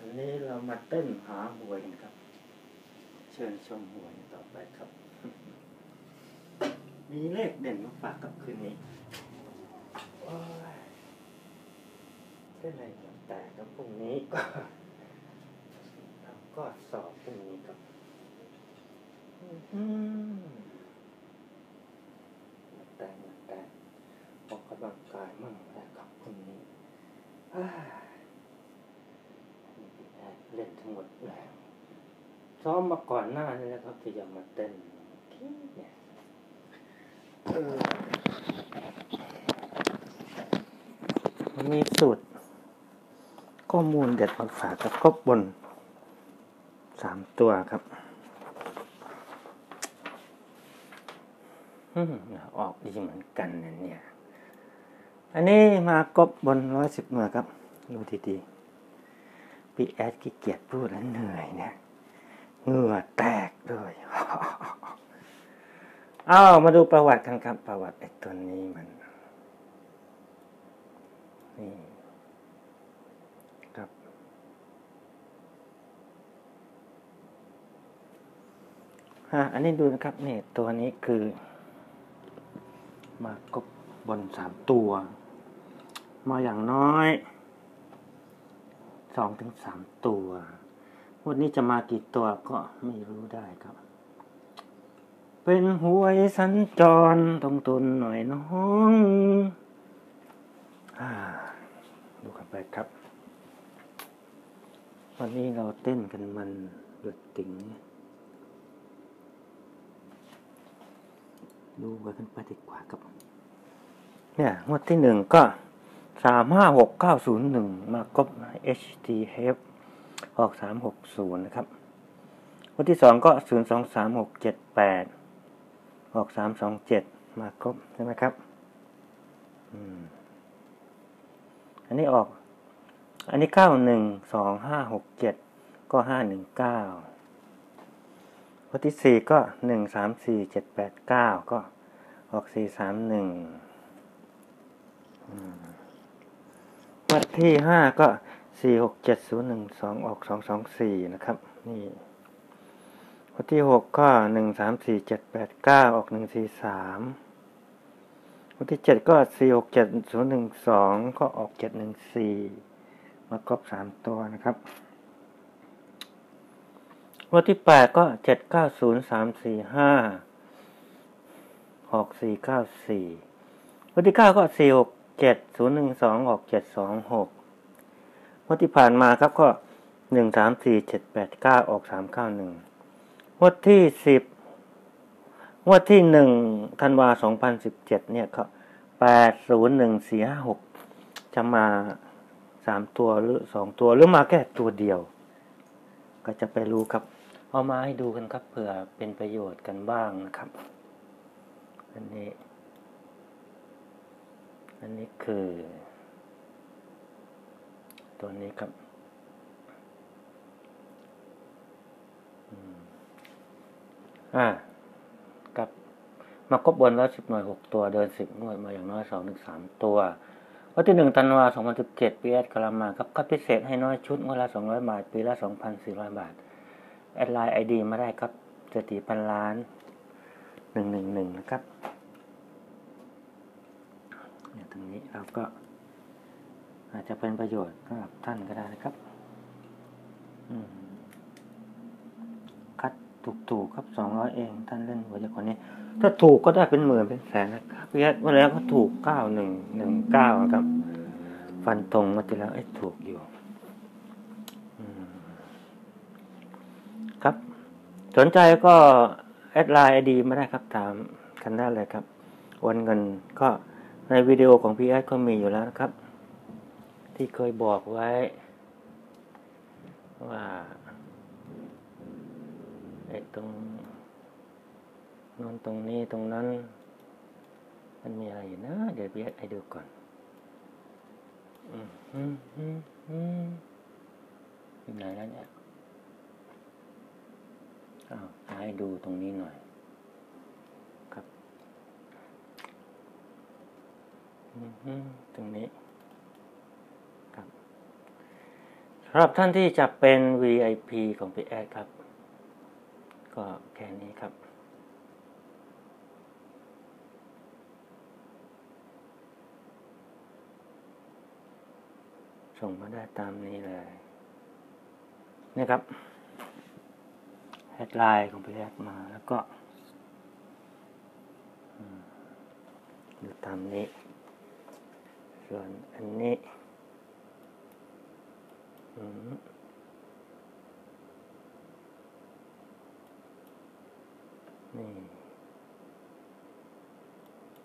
วันนี้เรามาเต้นหาหวยครับ เชิญชมหวยต่อไปครับ มีเลขเด่นมาฝากกับคืนนี้เส้นอะไรแต่ก็พรุ่งนี้ก็ก็สอบพรุ่งนี้ครับแต่แต่ออกกำลังกายมั่งแต่วครับพรุ่งนี้ เล่นทั้งหมดแล้วซ้อมมาก่อนหน้านี้นะครับที่จะมาเต้นเนี่ยมันมีสูตร ข้อมูลเด็ดมาฝากกับครบบนสามตัวครับอืมออกดีเหมือนกันเนี่ย อันนี้มากบบนร้อยสิบหน่วยครับ ดูดีๆ พี่แอดขี้เกียจพูดแล้วเหนื่อยเนี่ยเหงื่อแตกเลยเอามาดูประวัติกันครับ ประวัติไอ้ตัวนี้มันนี่ครับ ฮะ อันนี้ดูนะครับเนี่ยตัวนี้คือ มากบบนสามตัว มาอย่างน้อย สองถึงสามตัววันนี้จะมากี่ตัวก็ไม่รู้ได้ครับ เป็นหวยสัญจรต้องตุนหน่อยน้องอดูกันไปครับ วันนี้เราเต้นกันมันเดือดติ่งดูกันไปดีกว่าครับ เนี่ยงวดที่หนึ่งก็ สามห้าหกเก้าศูนย์หนึ่งมากบ HTF ออกสามหกศูนย์นะครับวันที่สองก็ศูนย์สองสามหกเจ็ดแปดออกสามสองเจ็ดมาครบใช่ไหมครับอันนี้ออก อันนี้เก้าหนึ่งสองห้าหกเจ็ดก็ห้าหนึ่งเก้าวันที่สี่ก็หนึ่งสามสี่เจ็ดแปดเก้าก็ออกสี่สามหนึ่ง วัดที่ห้าก็สี่หกเจ็ดศูนย์หนึ่งสองออกสองสองสี่นะครับ นี่ วัดที่หกก็หนึ่งสามสี่เจ็ดแปดเก้าออกหนึ่งสี่สามวัดที่เจ็ดก็สี่หกเจ็ดศูนย์หนึ่งสองก็ออกเจ็ดหนึ่งสี่มาครบสามตัวนะครับ วัดที่แปดก็เจ็ดเก้าศูนย์สามสี่ห้าออกสี่เก้าสี่วัดที่เก้าก็สี่หก เจ็ดศูนย์หนึ่งสองออกเจ็ดสองหกงวดที่ผ่านมาครับก็หนึ่งสามสี่เจ็ดแปดเก้าออกสามเก้าหนึ่งงวดที่สิบงวดที่หนึ่งธันวาสองพันสิบเจ็ดเนี่ยก็แปดศูนย์หนึ่งสี่ห้าหกจะมาสามตัวหรือสองตัวหรือมาแค่ตัวเดียว ก็จะไปรู้ครับ เอามาให้ดูกันครับเผื่อเป็นประโยชน์กันบ้างนะครับ อันนี้ อันนี้คือ ตัวนี้ครับอ่ากับมาครบบนแล้วสิบหน่วยหกตัวเดินสิบหน่วยมาอย่างน้อยสองถึงสามตัววันที่หนึ่งธันวาสองพันสิบเจ็ดปีแอดกลามาครับก็พิเศษให้น้อยชุดงวดละสองร้อยบาท ปีละสองพันสี่ร้อยบาท แอดไลน์ไอดีมาได้ครับเศรษฐีพันล้านหนึ่งหนึ่งหนึ่งนะครับ เนี่ยตรงนี้เราก็อาจจะเป็นประโยชน์สำหรับท่านก็ได้นะครับคัดถูกๆครับสองร้อยเองท่านเล่นหัวใจคนนี้ ถ้าถูกก็ได้เป็นหมื่นเป็นแสนนะครับเมื่อแล้วก็ถูกเก้าหนึ่งหนึ่งเก้าครับ ฟันตรงมาทีแล้วไอ้ถูกอยู่ครับ สนใจก็แอดไลน์ไอดีมาได้ครับถามกันได้เลยครับโอนเงินก็ ในวิดีโอของพี่แอดก็มีอยู่แล้วนะครับ ที่เคยบอกไว้ ว่าไอ้ตรงนอนตรงนี้ตรงนั้น มันมีอะไรอยู่นะ เดี๋ยวพี่แอดให้ดูก่อนอืมอืมอืมอืมอยู่ไหนแล้วเนี่ยอ้าวให้ดูตรงนี้หน่อย ครับ อืม ตรงนี้ครับสำหรับท่านที่จะเป็น VIP ของพี่แอดครับ ก็ก็แค่นี้ครับส่งมาได้ตามนี้เลยนี่ครับแฮดไลน์ของพี่แอดมาแล้วก็อยู่ตามนี้ ส่วนอันนี้นี่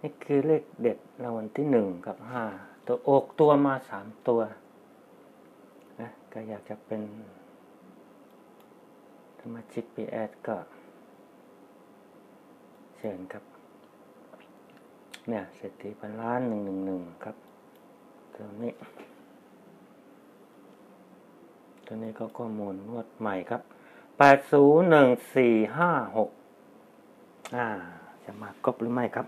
นี่คือเลขเด็ดรางวัลที่หนึ่งกับห้าตัวอกตัวมาสามตัวนะก็อยากจะเป็นสมาชิกพีแอดก็ เชิญครับ เนี่ยเศรษฐีพันล้านหนึ่งหนึ่งหนึ่งครับ ตัวนี้ตัวนี้ก็ข้อมูลนวดใหม่ครับแปดศูนย์หนึ่งสี่ห้าหกอ่า จะมากบหรือไม่ครับ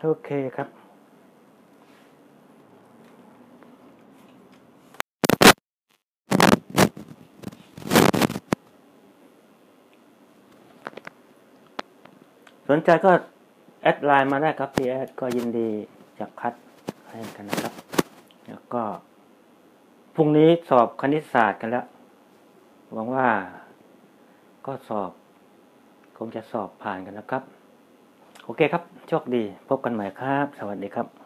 โอเคครับสนใจก็แอดไลน์มาได้ครับพี่แอดก็ยินดี จะคัดให้กันนะครับ แล้วก็พรุ่งนี้สอบคณิตศาสตร์กันแล้วหวังว่าก็สอบ คงจะสอบผ่านกันนะครับ โอเคครับ โชคดี พบกันใหม่ครับ สวัสดีครับ